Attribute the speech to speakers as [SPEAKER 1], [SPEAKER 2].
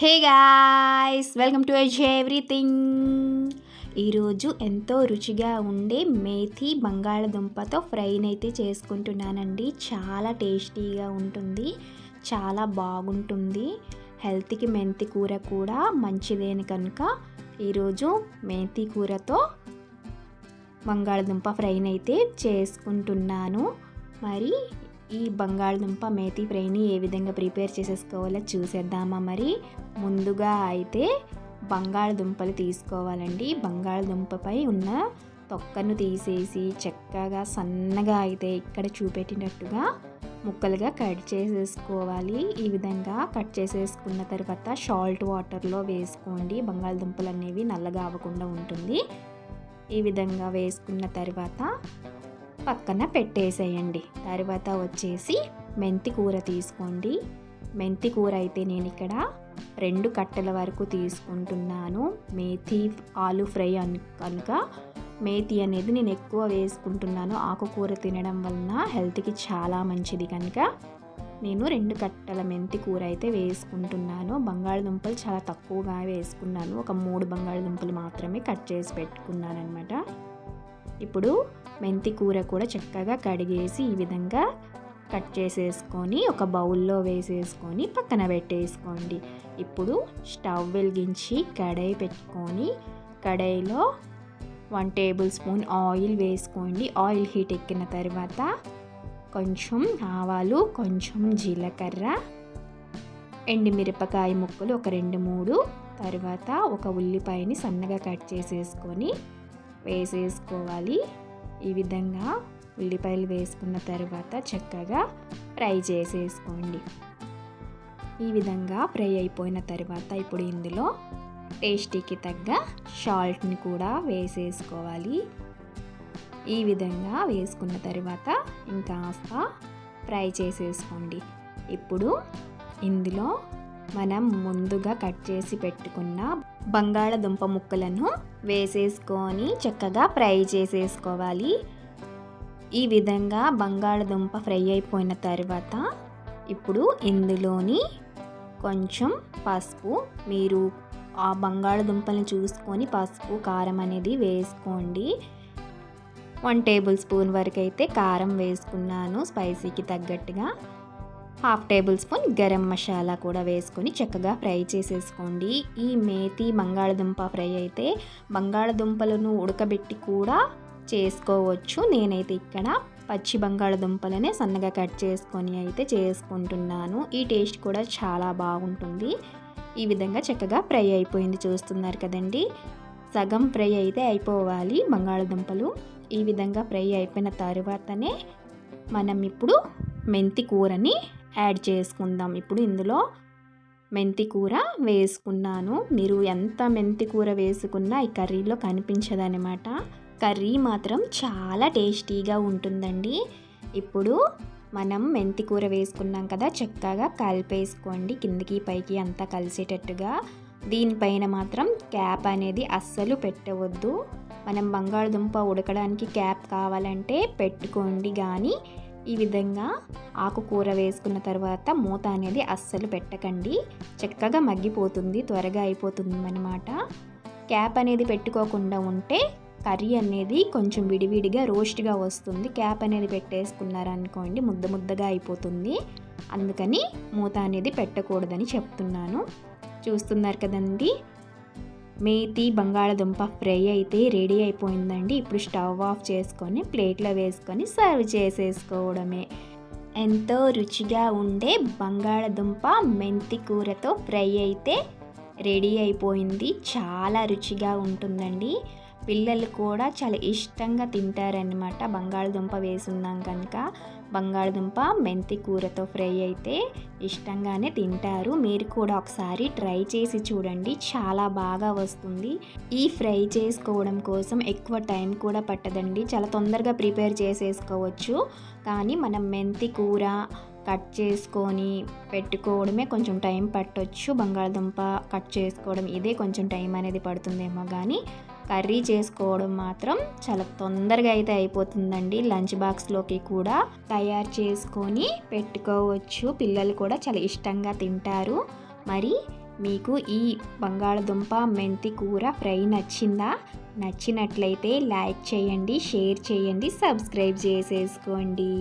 [SPEAKER 1] Hey guys welcome to edge everything ఈరోజు ఎంతో రుచిగా ఉండే మేథి బంగాళదుంపతో ఫ్రైని అయితే చేసుకుంటున్నానండి. చాలా టేస్టీగా ఉంటుంది చాలా బాగుంటుంది. హెల్త్కి మెంతి కూర కూడా మంచిదేని కనుక ఈరోజు మేతి కూరతో బంగాళదుంప ఫ్రైని అయితే చేసుకుంటున్నాను. మరి ఈ బంగాళదుంప మేతి ఫ్రైని ఏ విధంగా ప్రిపేర్ చేసేసుకోవాలో చూసేద్దామా మరి. ముందుగా అయితే బంగాళదుంపలు తీసుకోవాలండి. బంగాళదుంపపై ఉన్న తొక్కను తీసేసి చక్కగా సన్నగా అయితే ఇక్కడ చూపెట్టినట్టుగా ముక్కలుగా కట్ చేసేసుకోవాలి. ఈ విధంగా కట్ చేసేసుకున్న తర్వాత సాల్ట్ వాటర్లో వేసుకోండి. బంగాళదుంపలు అనేవి నల్లగా అవ్వకుండా ఉంటుంది. ఈ విధంగా వేసుకున్న తర్వాత పక్కన పెట్టేసేయండి. తర్వాత వచ్చేసి మెంతి కూర తీసుకోండి. మెంతి కూర అయితే నేను ఇక్కడ రెండు కట్టెల వరకు తీసుకుంటున్నాను. మేతి ఆలు ఫ్రై అన్ కనుక మేతి అనేది నేను ఎక్కువ వేసుకుంటున్నాను. ఆకుకూర తినడం వలన హెల్త్కి చాలా మంచిది కనుక నేను రెండు కట్టెల మెంతి కూర అయితే వేసుకుంటున్నాను. బంగాళదుంపలు చాలా తక్కువగా వేసుకున్నాను. ఒక మూడు బంగాళదుంపలు మాత్రమే కట్ చేసి పెట్టుకున్నాను అనమాట ఇప్పుడు మెంతి కూర కూడా చక్కగా కడిగేసి ఈ విధంగా కట్ చేసేసుకొని ఒక బౌల్లో వేసేసుకొని పక్కన పెట్టేసుకోండి. ఇప్పుడు స్టవ్ వెలిగించి కడాయి పెట్టుకొని కడాయిలో వన్ టేబుల్ స్పూన్ ఆయిల్ వేసుకోండి. ఆయిల్ హీట్ ఎక్కిన తర్వాత కొంచెం ఆవాలు కొంచెం జీలకర్ర ఎండుమిరపకాయ ముక్కలు ఒక రెండు మూడు తర్వాత ఒక ఉల్లిపాయని సన్నగా కట్ చేసేసుకొని వేసేసుకోవాలి. ఈ విధంగా ఉల్లిపాయలు వేసుకున్న తర్వాత చక్కగా ఫ్రై చేసేసుకోండి. ఈ విధంగా ఫ్రై అయిపోయిన తర్వాత ఇప్పుడు ఇందులో టేస్టీకి తగ్గ సాల్ట్ని కూడా వేసేసుకోవాలి. ఈ విధంగా వేసుకున్న తర్వాత ఇంకాస్త ఫ్రై చేసేసుకోండి. ఇప్పుడు ఇందులో మనం ముందుగా కట్ చేసి పెట్టుకున్న బంగాళదుంప ముక్కలను వేసేసుకొని చక్కగా ఫ్రై చేసేసుకోవాలి. ఈ విధంగా బంగాళదుంప ఫ్రై అయిపోయిన తర్వాత ఇప్పుడు ఇందులోని కొంచెం పసుపు మీరు ఆ బంగాళదుంపలను చూసుకొని పసుపు కారం అనేది వేసుకోండి. వన్ టేబుల్ స్పూన్ వరకు అయితే కారం వేసుకున్నాను స్పైసీకి తగ్గట్టుగా. Half tablespoon garam masala కూడా వేసుకొని చక్కగా ఫ్రై చేసేసుకోండి. ఈ మేతి బంగాళదుంప ఫ్రై అయితే బంగాళదుంపలను ఉడకబెట్టి కూడా చేసుకోవచ్చు. నేనైతే ఇక్కడ పచ్చి బంగాళదుంపలనే సన్నగా కట్ చేసుకొని అయితే చేసుకుంటున్నాను. ఈ టేస్ట్ కూడా చాలా బాగుంటుంది. ఈ విధంగా చక్కగా ఫ్రై అయిపోయింది చూస్తున్నారు కదండి. సగం ఫ్రై అయితే అయిపోవాలి బంగాళదుంపలు. ఈ విధంగా ఫ్రై అయిపోయిన తర్వాతనే మనం ఇప్పుడు మెంతి కూరని యాడ్ చేసుకుందాం. ఇప్పుడు ఇందులో మెంతి కూర వేసుకున్నాను. మీరు ఎంత మెంతి కూర వేసుకున్నా ఈ కర్రీలో కనిపించదనమాట కర్రీ మాత్రం చాలా టేస్టీగా ఉంటుందండి. ఇప్పుడు మనం మెంతి కూర వేసుకున్నాం కదా చక్కగా కలిపేసుకోండి. కిందికి పైకి అంతా కలిసేటట్టుగా. దీనిపైన మాత్రం క్యాప్ అనేది అస్సలు పెట్టవద్దు. మనం బంగాళదుంప ఉడకడానికి క్యాప్ కావాలంటే పెట్టుకోండి. కానీ ఈ విధంగా ఆకుకూర వేసుకున్న తర్వాత మూత అనేది అస్సలు పెట్టకండి. చక్కగా మగ్గిపోతుంది త్వరగా అయిపోతుంది అనమాట క్యాప్ అనేది పెట్టుకోకుండా ఉంటే కర్రీ అనేది కొంచెం విడివిడిగా రోస్ట్గా వస్తుంది. క్యాప్ అనేది పెట్టేసుకున్నారనుకోండి ముద్ద ముద్దగా అయిపోతుంది. అందుకని మూత అనేది పెట్టకూడదని చెప్తున్నాను. చూస్తున్నారు కదండి? మేతి బంగాళదుంప ఫ్రై అయితే రెడీ అయిపోయిందండి. ఇప్పుడు స్టవ్ ఆఫ్ చేసుకొని ప్లేట్లో వేసుకొని సర్వ్ చేసేసుకోవడమే. ఎంతో రుచిగా ఉండే బంగాళదుంప మెంతి కూరతో ఫ్రై అయితే రెడీ అయిపోయింది. చాలా రుచిగా ఉంటుందండి. పిల్లలు కూడా చాలా ఇష్టంగా తింటారనమాట బంగాళదుంప వేసున్నాం కనుక. బంగాళదుంప మెంతి కూరతో ఫ్రై అయితే ఇష్టంగానే తింటారు. మీరు కూడా ఒకసారి ట్రై చేసి చూడండి. చాలా బాగా వస్తుంది. ఈ ఫ్రై చేసుకోవడం కోసం ఎక్కువ టైం కూడా పట్టదండి. చాలా తొందరగా ప్రిపేర్ చేసేసుకోవచ్చు. కానీ మనం మెంతి కూర కట్ చేసుకొని పెట్టుకోవడమే కొంచెం టైం పట్టొచ్చు. బంగాళదుంప కట్ చేసుకోవడం ఇదే కొంచెం టైం అనేది పడుతుందేమో కానీ కర్రీ చేసుకోవడం మాత్రం చాలా తొందరగా అయితే అయిపోతుందండి. లంచ్ బాక్స్లోకి కూడా తయారు చేసుకొని పెట్టుకోవచ్చు. పిల్లలు కూడా చాలా ఇష్టంగా తింటారు. మరి మీకు ఈ బంగాళదుంప మెంతి కూర ఫ్రై నచ్చిందా? నచ్చినట్లయితే లైక్ చేయండి షేర్ చేయండి సబ్స్క్రైబ్ చేసేసుకోండి.